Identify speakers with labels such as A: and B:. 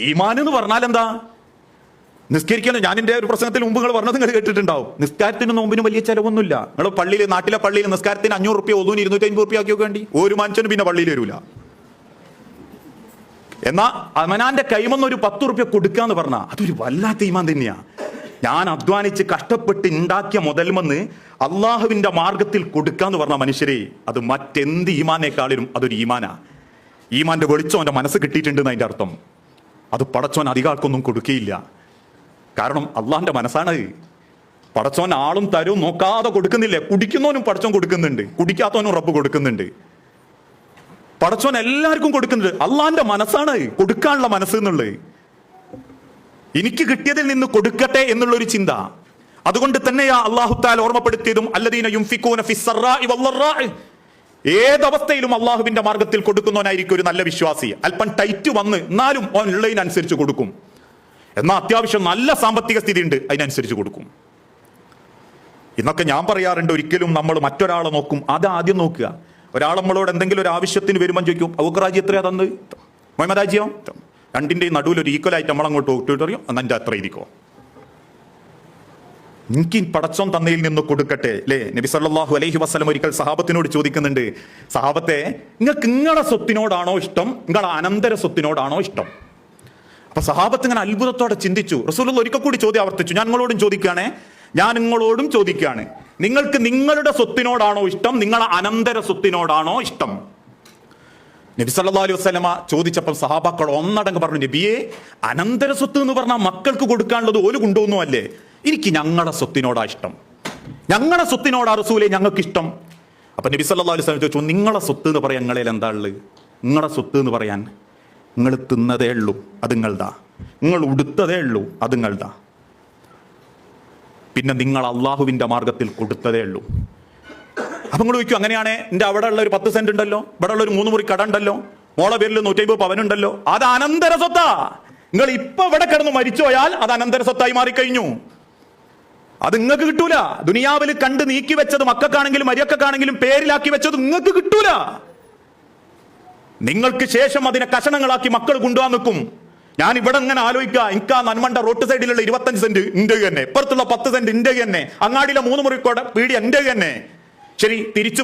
A: ഈമാൻ എന്ന് പറഞ്ഞാൽ എന്താ? നിസ്കരിക്കണം ഞാൻ എന്റെ ഒരു പ്രസംഗത്തിൽ മുമ്പ് നിങ്ങൾ പറഞ്ഞത് നിങ്ങൾ കേട്ടിട്ടുണ്ടാവും. നിസ്കാരത്തിന് നോമ്പിന് വലിയ ചെലവൊന്നുമില്ല. നിങ്ങൾ പള്ളിയിൽ നാട്ടിലെ പള്ളിയിൽ നിസ്കാരത്തിന് അഞ്ഞൂറ് റുപ്യ ഒന്നൂന് ഇരുന്നൂറ്റി അമ്പത് റുപ്യ ആക്കി വേണ്ടി. ഒരു മനുഷ്യനും പിന്നെ പള്ളിയിൽ വരൂല. എന്നാ അമനാന്റെ കൈമൊന്നും ഒരു പത്ത് റുപ്യ കൊടുക്കാന്ന് പറഞ്ഞാൽ അതൊരു വല്ലാത്ത ഈമാൻ തന്നെയാ. ഞാൻ അധ്വാനിച്ച് കഷ്ടപ്പെട്ട് ഉണ്ടാക്കിയ മുതൽമെന്ന് അള്ളാഹുവിന്റെ മാർഗത്തിൽ കൊടുക്കാന്ന് പറഞ്ഞ മനുഷ്യരെ അത് മറ്റെന്ത് ഈമാനേക്കാളിലും അതൊരു ഈമാനാ. ഈമാന്റെ വെളിച്ചം അവന്റെ മനസ്സ് കിട്ടിയിട്ടുണ്ട് അതിന്റെ അർത്ഥം. അത് പടച്ചോൻ അധികാർക്കൊന്നും കൊടുക്കുകയില്ല. കാരണം അള്ളാഹിന്റെ മനസ്സാണ് പടച്ചോൻ ആളും തരും നോക്കാതെ കൊടുക്കുന്നില്ല. കുടിക്കുന്നവനും പടച്ചോൻ കൊടുക്കുന്നുണ്ട്. കുടിക്കാത്തവനും റബ്ബ് കൊടുക്കുന്നുണ്ട്. പടച്ചോൻ എല്ലാവർക്കും കൊടുക്കുന്നുണ്ട്. അള്ളാഹിന്റെ മനസ്സാണ് കൊടുക്കാനുള്ള മനസ്സ് എന്നുള്ളത്. എനിക്ക് കിട്ടിയതിൽ നിന്ന് കൊടുക്കട്ടെ എന്നുള്ളൊരു ചിന്ത. അതുകൊണ്ട് തന്നെയാ അള്ളാഹുത്താൽ ഓർമ്മപ്പെടുത്തിയതും അല്ലദീന യുംഫിക്കൂന വല്ലറാഇ. ഏതവസ്ഥയിലും അള്ളാഹുവിന്റെ മാർഗത്തിൽ കൊടുക്കുന്നവനായിരിക്കും ഒരു നല്ല വിശ്വാസി. അല്പം ടൈറ്റ് വന്ന് എന്നാലും അവൻ ഉള്ളതിനനുസരിച്ച് കൊടുക്കും. എന്നാൽ അത്യാവശ്യം നല്ല സാമ്പത്തിക സ്ഥിതി ഉണ്ട് അതിനനുസരിച്ച് കൊടുക്കും. ഇന്നൊക്കെ ഞാൻ പറയാറുണ്ട് ഒരിക്കലും നമ്മൾ മറ്റൊരാളെ നോക്കും. അത് ആദ്യം നോക്കുക. ഒരാൾ നമ്മളോട് എന്തെങ്കിലും ഒരു ആവശ്യത്തിന് വരുമ്പോൾ ചോദിക്കും അവക്രാജി എത്രയാ തന്ന് മൊഹമ്മദാജിയോ? രണ്ടിന്റെയും നടുവിൽ ഒരു ഈക്വലായിട്ട് നമ്മളങ്ങോട്ട് ഒട്ടിട്ടറിയും എന്റെ അത്ര ഇരിക്കോ എനിക്ക് പടച്ചോൻ തന്നയിൽ നിന്ന് കൊടുക്കട്ടെ അല്ലേ? നബി സല്ലാഹു അലൈഹി വസ്ലം ഒരിക്കൽ സഹാബത്തിനോട് ചോദിക്കുന്നുണ്ട് സഹാബത്തെ നിങ്ങൾക്ക് നിങ്ങളുടെ സ്വത്തിനോടാണോ ഇഷ്ടം? നിങ്ങളുടെ അനന്തര സ്വത്തിനോടാണോ ഇഷ്ടം? അപ്പൊ സഹാബത്ത് ഇങ്ങനെ അത്ഭുതത്തോടെ ചിന്തിച്ചു. റസൂൽ ഒരിക്കൽ കൂടി ചോദ്യം ആവർത്തിച്ചു. ഞാൻ നിങ്ങളോടും ചോദിക്കുകയാണേ ഞാൻ നിങ്ങളോടും ചോദിക്കുകയാണ്. നിങ്ങൾക്ക് നിങ്ങളുടെ സ്വത്തിനോടാണോ ഇഷ്ടം? നിങ്ങളെ അനന്തര സ്വത്തിനോടാണോ ഇഷ്ടം? നബി സല്ലാ അലൈഹി വസ്ലമ ചോദിച്ചപ്പോൾ സഹാബാക്കൾ ഒന്നടങ്ക് പറഞ്ഞു നബിയെ അനന്തര സ്വത്ത് എന്ന് പറഞ്ഞാൽ മക്കൾക്ക് കൊടുക്കാനുള്ളത് ഓൽ കൊണ്ടുവന്നു അല്ലേ എനിക്ക് ഞങ്ങളുടെ സ്വത്തിനോടാ ഇഷ്ടം. ഞങ്ങളുടെ സ്വത്തിനോടാ റസൂലെ ഞങ്ങൾക്ക് ഇഷ്ടം അപ്പൊ നബി സല്ലാ അലൈഹി വസല്ലം ചോദിച്ചു നിങ്ങളെ സ്വത്ത് എന്ന് പറയാൻ നിങ്ങളിൽ എന്താ ഉള്ളത്? നിങ്ങളുടെ സ്വത്ത് എന്ന് പറയാൻ നിങ്ങൾ തിന്നതേ ഉള്ളൂ അത് നിങ്ങളുടെ നിങ്ങൾ ഉടുത്തതേ ഉള്ളൂ അത് നിങ്ങളുടെ പിന്നെ നിങ്ങൾ അള്ളാഹുവിന്റെ മാർഗത്തിൽ കൊടുത്തതേ ഉള്ളൂ. അപ്പൊ നിങ്ങൾ ചോദിക്കും അങ്ങനെയാണേ എന്റെ അവിടെ ഉള്ള ഒരു പത്ത് സെന്റ് ഉണ്ടല്ലോ ഇവിടെ ഉള്ള ഒരു മൂന്ന് മുറി കട ഉണ്ടല്ലോ മോളെ പേരിൽ നൂറ്റമ്പത് പവനുണ്ടല്ലോ അത് അനന്തര സ്വത്താ. നിങ്ങൾ ഇപ്പൊ ഇവിടെ കിടന്ന് മരിച്ചുപോയാൽ അത് അനന്തര സ്വത്തായി മാറിക്കഴിഞ്ഞു. അത് നിങ്ങൾക്ക് കിട്ടൂല. ദുനിയാവിൽ കണ്ട് നീക്കി വെച്ചത് മക്കൾക്കാണെങ്കിലും മരിയക്കാണെങ്കിലും പേരിലാക്കി വെച്ചത് നിങ്ങൾക്ക് കിട്ടൂല. നിങ്ങൾക്ക് ശേഷം അതിനെ കഷണങ്ങളാക്കി മക്കൾ കൊണ്ടുപോകാൻ നിൽക്കും. ഞാൻ ഇവിടെ ഇങ്ങനെ ആലോചിക്കുക. എനിക്ക് ആ നന്മണ്ട റോഡ് സൈഡിലുള്ള ഇരുപത്തഞ്ച് സെന്റ് ഇന്റെ തന്നെ ഇപ്പുറത്തുള്ള പത്ത് സെന്റ് ഇന്റെ തന്നെ അങ്ങാടിയിലെ മൂന്ന് മുറി വീട് എന്റെ തന്നെ ശരി തിരിച്ചു